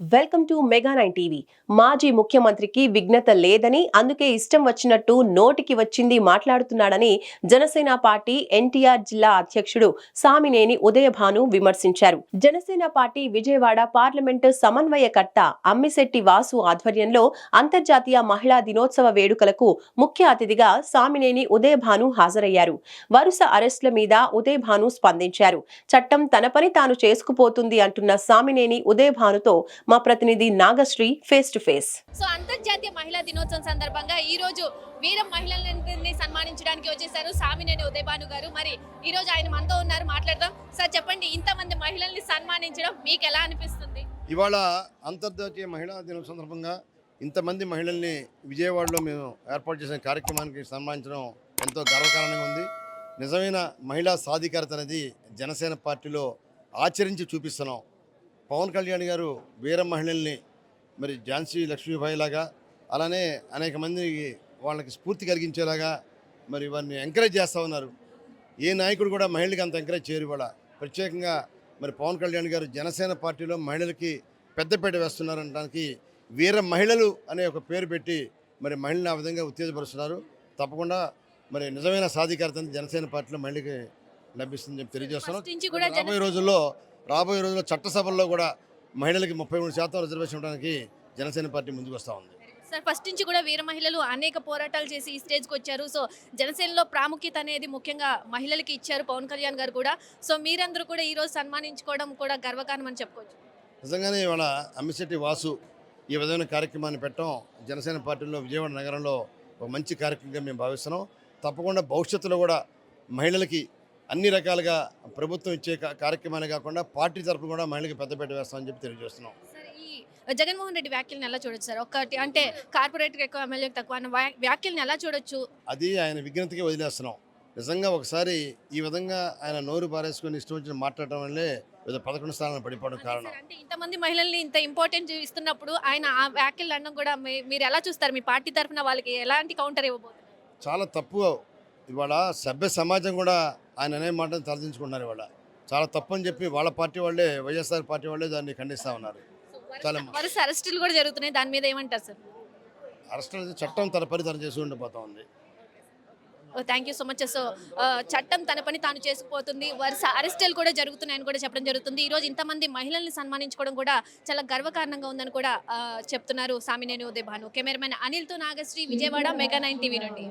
Welcome to mega nine TV. మాజీ ముఖ్యమంత్రికి విఘ్నత లేదని అందుకే ఇష్టం వచ్చినట్టు నోటికి వచ్చింది మాట్లాడుతున్నాడని జనసేన పార్టీ ఎన్టీఆర్ జిల్లా అధ్యక్షుడు సామినేని ఉదయభాను విమర్శించారు. జనసేన పార్టీ విజయవాడ పార్లమెంటు సమన్వయకర్త అమ్మిశెట్టి వాసు ఆధ్వర్యంలో అంతర్జాతీయ మహిళా దినోత్సవ వేడుకలకు ముఖ్య అతిథిగా సామినేని ఉదయభాను హాజరయ్యారు. వరుస అరెస్టుల మీద ఉదయభాను స్పందించారు. చట్టం తన పని తాను చేసుకుపోతుంది అంటున్న సామినేని ఉదయభానుతో మా ప్రతినిధి Nagasri face to face so అంతర్జాతీయ మహిళా దినోత్సవం సందర్భంగా ఈ రోజు వీర మహిళలందరినీ సన్మానించడానికి వచ్చేసారు సామినేని ఉదయభాను గారు. మరి ఈ రోజు ఆయన మనతో ఉన్నారు మాట్లాడదాం. సార్ చెప్పండి ఇంతమంది మహిళల్ని సన్మానించడం మీకు ఎలా అనిపిస్తుంది? ఇవాళ అంతర్జాతీయ మహిళా దినం సందర్భంగా ఇంతమంది మహిళల్ని విజయవాడలో మేము ఏర్పాటు చేసిన కార్యక్రమానికి సన్మానించడం ఎంతో గర్వకారణంగా ఉంది. నిజమైన మహిళా సాధికారత అనేది జనసేన పార్టీలో ఆచరించి చూపిస్తున్నాం. పవన్ కళ్యాణ్ గారు వీర మహిళల్ని మరి ఝాన్సీ లక్ష్మీబాయి లాగా అలానే అనేక మంది వాళ్ళకి స్ఫూర్తి కలిగించేలాగా మరి వారిని ఎంకరేజ్ చేస్తూ ఉన్నారు. ఏ నాయకుడు కూడా మహిళలకు అంత ఎంకరేజ్ చేయరు కూడా ప్రత్యేకంగా మరి పవన్ కళ్యాణ్ గారు జనసేన పార్టీలో మహిళలకి పెద్దపీట వేస్తున్నారనడానికి వీర మహిళలు అనే ఒక పేరు పెట్టి మరి మహిళని ఆ విధంగా ఉత్తేజపరుస్తున్నారు. తప్పకుండా మరి నిజమైన సాధికారత జనసేన పార్టీలో మహిళకి లభిస్తుందని చెప్పి తెలియజేస్తున్నాం. రాబోయే రోజుల్లో రాబోయే రోజుల్లో చట్టసభల్లో కూడా మహిళలకి ముప్పై మూడు శాతం రిజర్వేషన్ ఇవ్వడానికి జనసేన పార్టీ ముందుకు వస్తూ ఉంది. సార్ ఫస్ట్ నుంచి కూడా వీర మహిళలు అనేక పోరాటాలు చేసి ఈ స్టేజ్కి వచ్చారు. సో జనసేనలో ప్రాముఖ్యత అనేది ముఖ్యంగా మహిళలకి ఇచ్చారు పవన్ కళ్యాణ్ గారు కూడా. సో మీరందరూ కూడా ఈ రోజు సన్మానించుకోవడం కూడా గర్వకారణం అని చెప్పుకోవచ్చు. నిజంగానే ఇవాళ అమ్మిశెట్టి వాసు ఈ విధమైన కార్యక్రమాన్ని పెట్టడం జనసేన పార్టీలో విజయవాడ నగరంలో ఒక మంచి కార్యక్రమంగా మేము భావిస్తున్నాం. తప్పకుండా భవిష్యత్తులో కూడా మహిళలకి అన్ని రకాలుగా ప్రభుత్వం ఇచ్చే కార్యక్రమాలే కాకుండా పార్టీ తరఫున కూడా మహిళలకు పెద్దపీట వేస్తామని చెప్పి తెలియజేస్తున్నాం. జగన్మోహన్ రెడ్డి వ్యాఖ్యలను ఎలా చూడొచ్చు సార్? ఒకటి అంటే కార్పొరేట్కి ఎక్కువ ఎమ్మెల్యేకి తక్కువ అన్న వ్యా- వ్యాఖ్యలను ఎలా చూడొచ్చు? అది ఆయన విజ్ఞతకి వదిలేస్తున్నాం. నిజంగా ఒకసారి ఈ విధంగా ఆయన నోరు పారేసుకొని ఇష్టం వచ్చిన మాట్లాడటం వల్లే ఏదో పదకొండు స్థానాలు పడిపోవడం కారణం. అంటే ఇంతమంది మహిళల్ని ఇంత ఇంపార్టెన్స్ ఇస్తున్నప్పుడు ఆయన ఆ వ్యాఖ్యలు అనడం కూడా మీరు ఎలా చూస్తారు? మీ పార్టీ తరఫున వాళ్ళకి ఎలాంటి కౌంటర్ ఇవ్వబోతున్నారు? చాలా తప్పు ఇవాళ సభ్య సమాజం కూడా ఆయన అనే మాటను తలదించుకున్నారు ఇవాళ. చాలా తప్పు అని చెప్పి వాళ్ళ పార్టీ వాళ్ళే వైఎస్ఆర్ పార్టీ వాళ్ళే దాన్ని ఖండిస్తూ ఉన్నారు. చాలా వరుస అరెస్టులు కూడా జరుగుతున్నాయి. దాని మీద ఏమంటారు సార్? అరెస్ట్ అనేది చట్టం తన పని తను చేసి ఉండిపోతా ఉంది. Thank you so much so చట్టం తన పని తాను చేసుకుపోతుంది. వరుస అరెస్టులు కూడా జరుగుతున్నాయని కూడా చెప్పడం జరుగుతుంది. ఈ రోజు ఇంతమంది మహిళల్ని సన్మానించుకోవడం కూడా చాలా గర్వకారణంగా ఉందని కూడా ఆ, చెప్తున్నారు Samineni Uday Bhanu cameraman అనిల్తో Nagasri Vijayawada mega nine TV నుండి.